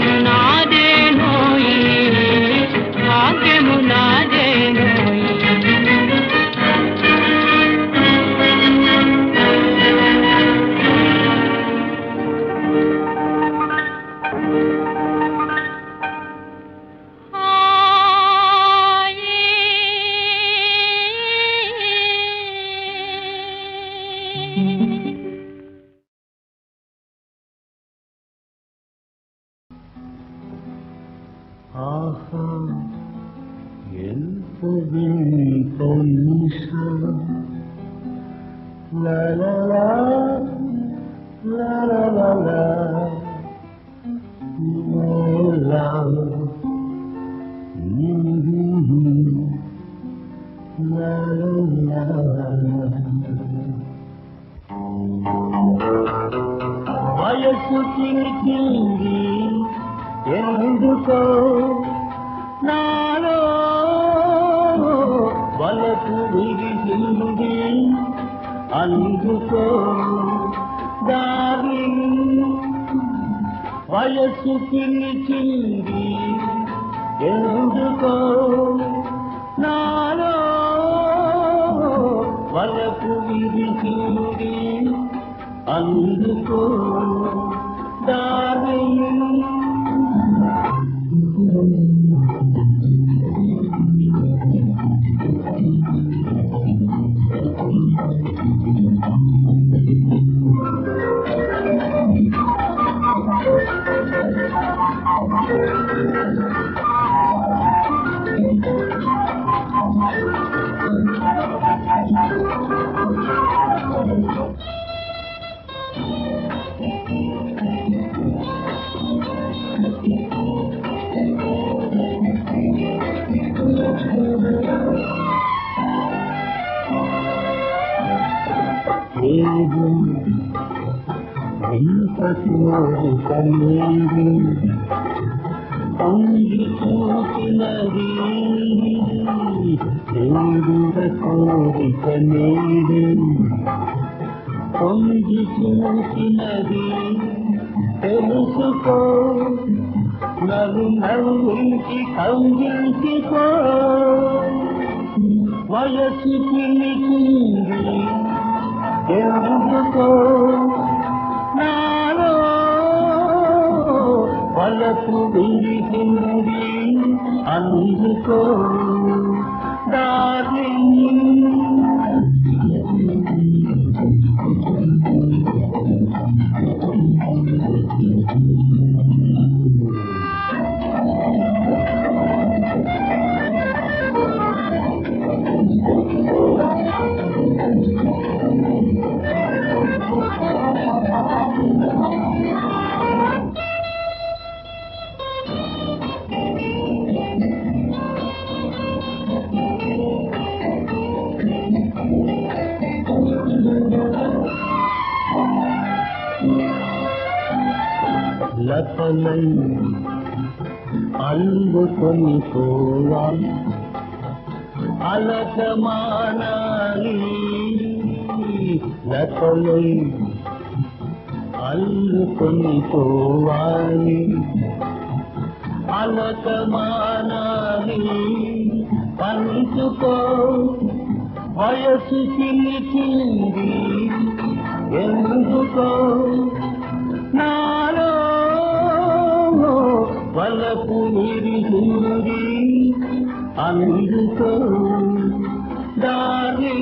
German La la la, la la la la, la la la la. வயசு திங்கி என்று கோ అందుకో దారి వయస్సు పిలిచింది ఎందుకో నాలో వలకు విరిచింది అందుకో దారి you. తెలుసుకో నలు నవ్వించి కౌగిలించుకో వయసు పిలిచింది ఎందుకో నాలో తలకు విరిగింది అందుకో డార్లింగ్ కొన్ని పోవాలి అలకమానాలి లతలై అల్లుకొని పోవాలి అలకమానాలి పంచుకో వయసు పిలిచింది ఎందుకో నాలో కాలపు నిధి గురుడి అందుకో దారి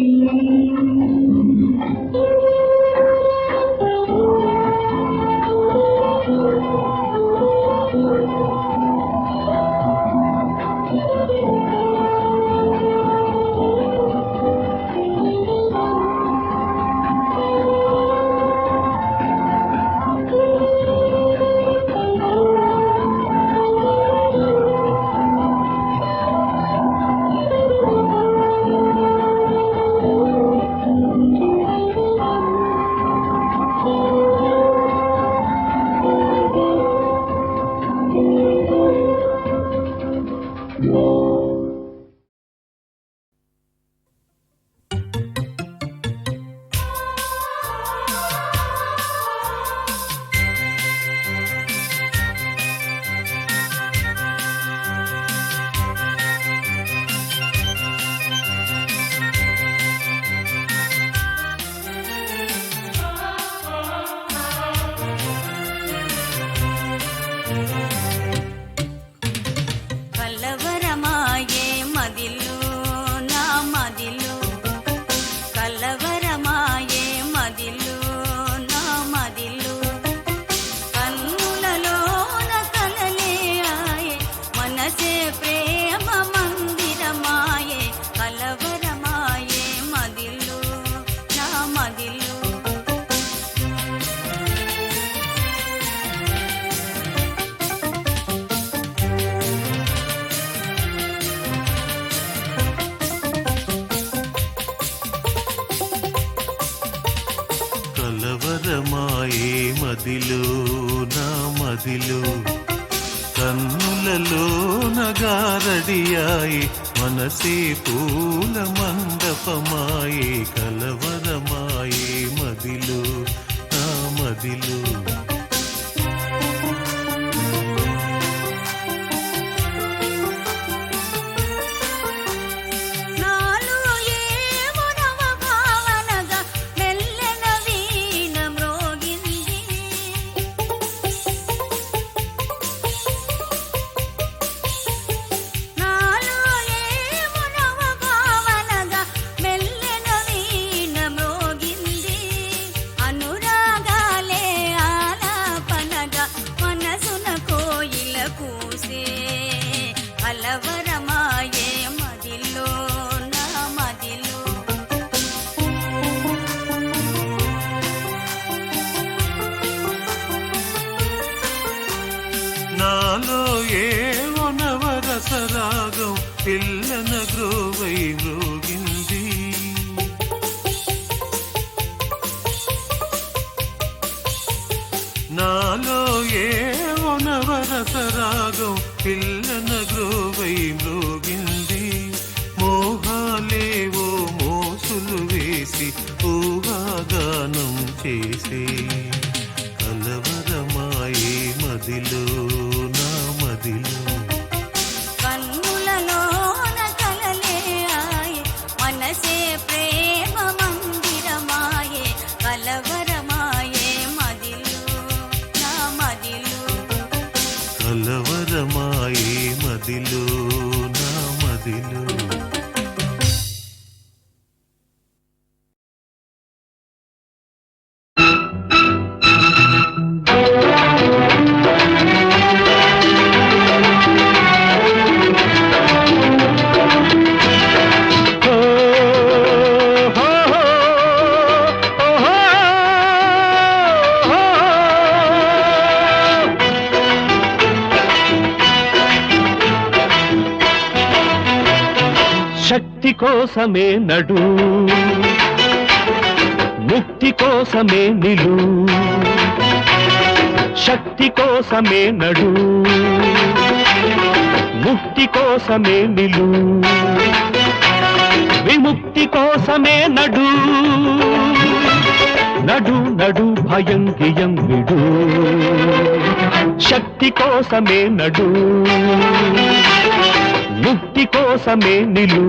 మనసే పూల మందపమాయే కలవరమాయే మదిలో నా మదిలో. In. కోసమే నడు. ముక్తి కోసమే నిలు. శక్తి కోసమే నడు. ముక్తి కోసమే నిలు. విముక్తి కోసమే నడు. నడు నడు భయం గియం విడు. శక్తి కోసమే నడు. ముక్తి కోసమే నిలు.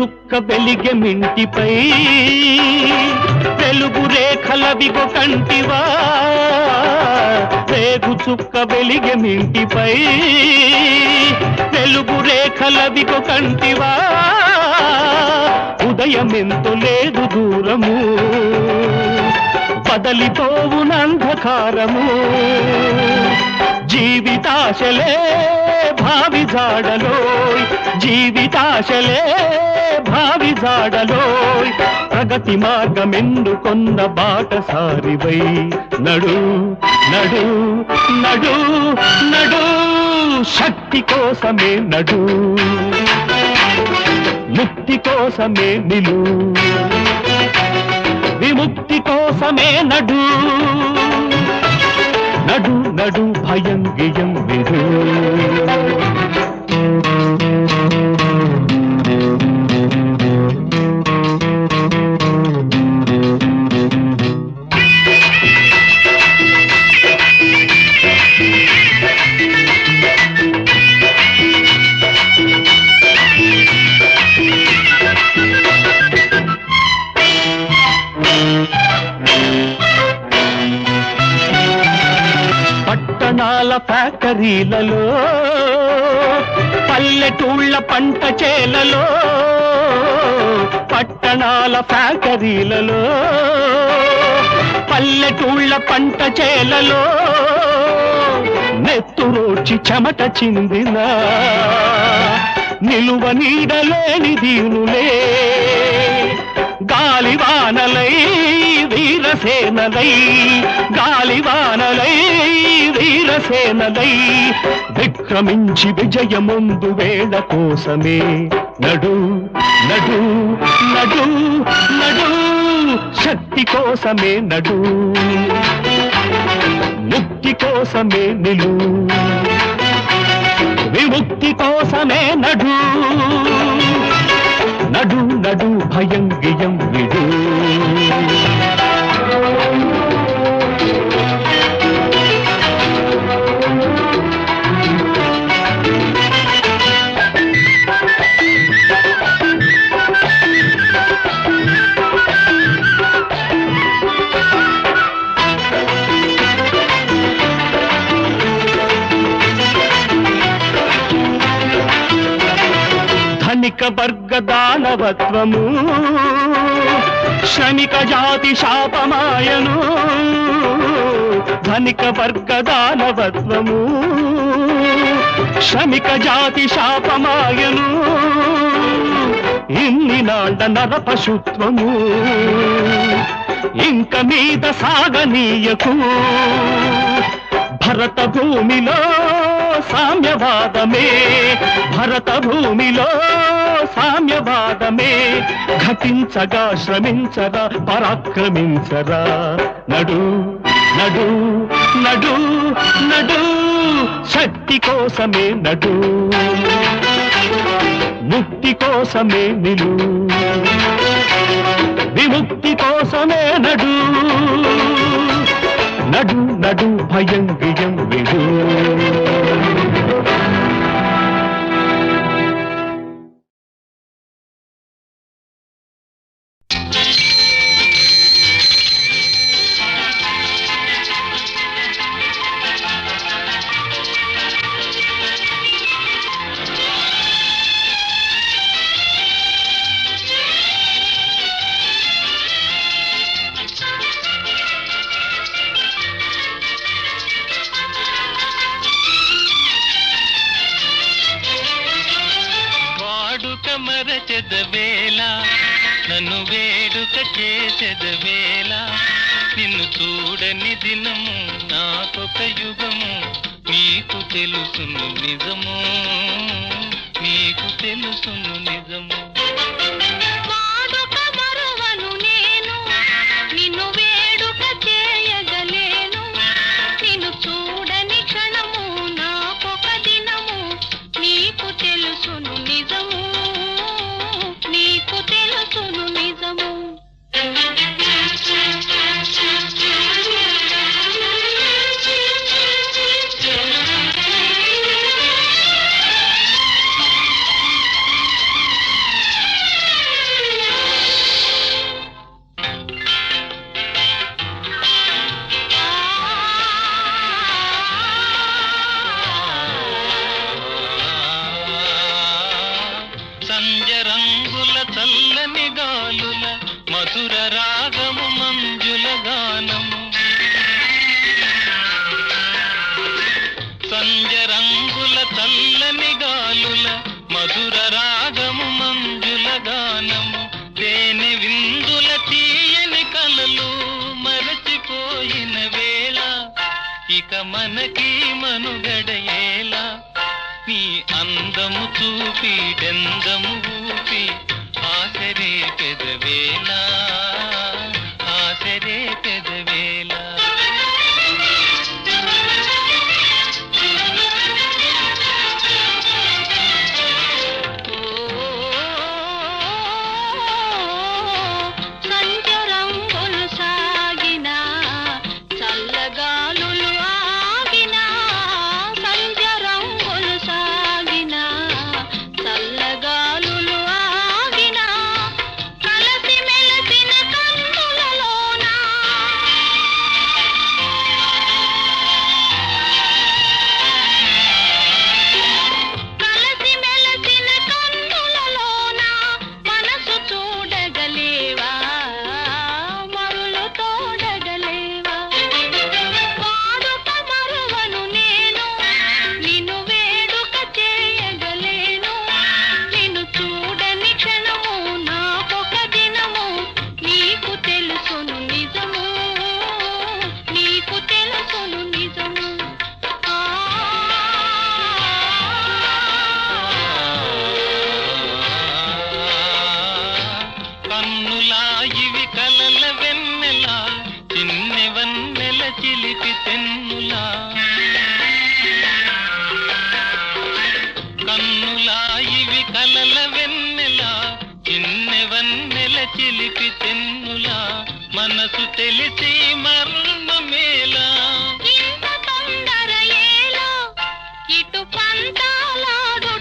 చుక్క వెలిగె మింటిపై వెలుగు రేఖలవిగో కంటివా. రేగు చుక్క వెలిగె మింటిపై వెలుగు రేఖలవిగో కంటివా. ఉదయమెంతో లేదు దూరము బదలిపోవునంధకారము జీవితాశలే భావి జాడలోయ్. జీవితాశలే భావి జాడలోయ్. ప్రగతి మార్గమెందుకొన్న బాటసారివై. నడు నడు నడు నడు. శక్తి కోసమే నడు. ముక్తి కోసమే నిలు. విముక్తి కోసమే నడు. నడు నడు భయం గియం విధు పట్టణాల ఫ్యాక్టరీలలో పల్లెటూళ్ళ పంట చేలలో పట్టణాల ఫ్యాక్టరీలలో పల్లెటూళ్ళ పంట చేలలో నెత్తురోచి చెమట చిందిన నిలువ నీడలేని దీనులే. గాలివానలై వీరసేనలై గాలివానలై వీరసేనలై. విక్రమించి విజయముందు వేళ కోసమే నడు నడు నడు నడు. శక్తి కోసమే నడు ముక్తి కోసమే నిలు. విముక్తి కోసమే నడు. నడు వర్గ దానవత్వము క్షణిక జాతి శాపమాయను. ధనిక వర్గ దానవత్వము శ్రమిక జాతి శాపమాయను. ఇన్ని నాళ్ళ నరపశుత్వము. ఇంక మీద సాగనీయకు. భరత భూమిలో సామ్యవాదమే. భరత భూమిలో సామ్యవాదమే. ఘటించగా శ్రమించరా పరాక్రమించరా. నడు నడు నడు నడు. శక్తి కోసమే నడు. ముక్తి కోసమే నిలు. విముక్తి కోసమే నడు. நடு நடு பயம் வியம் விழு తెలుసును నిజము నీకు తెలుసును నిజము. చూపి డెందము పంతాలాగా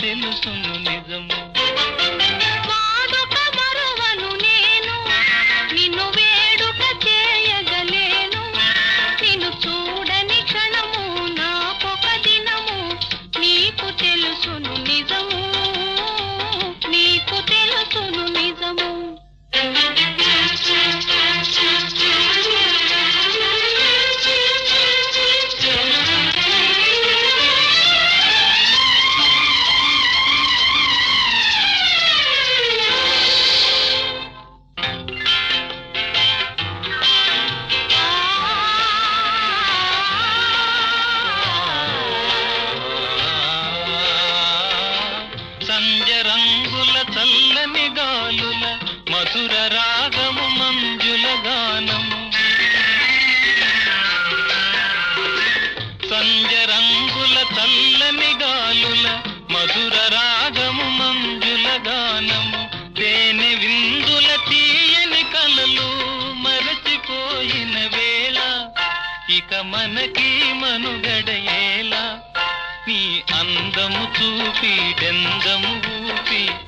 తెలుసును నిజము. రంజరంగుల చల్లని గాలుల మధుర రాగము మంజుల గానము. సంజ రంగుల చల్లని గాలుల మధుర రాగము మంజుల గానము. తేనె విందుల తీయని కలలు మరచిపోయిన వేళ ఇక మనకి మనుగడయ చూపి బెందము ఊపి.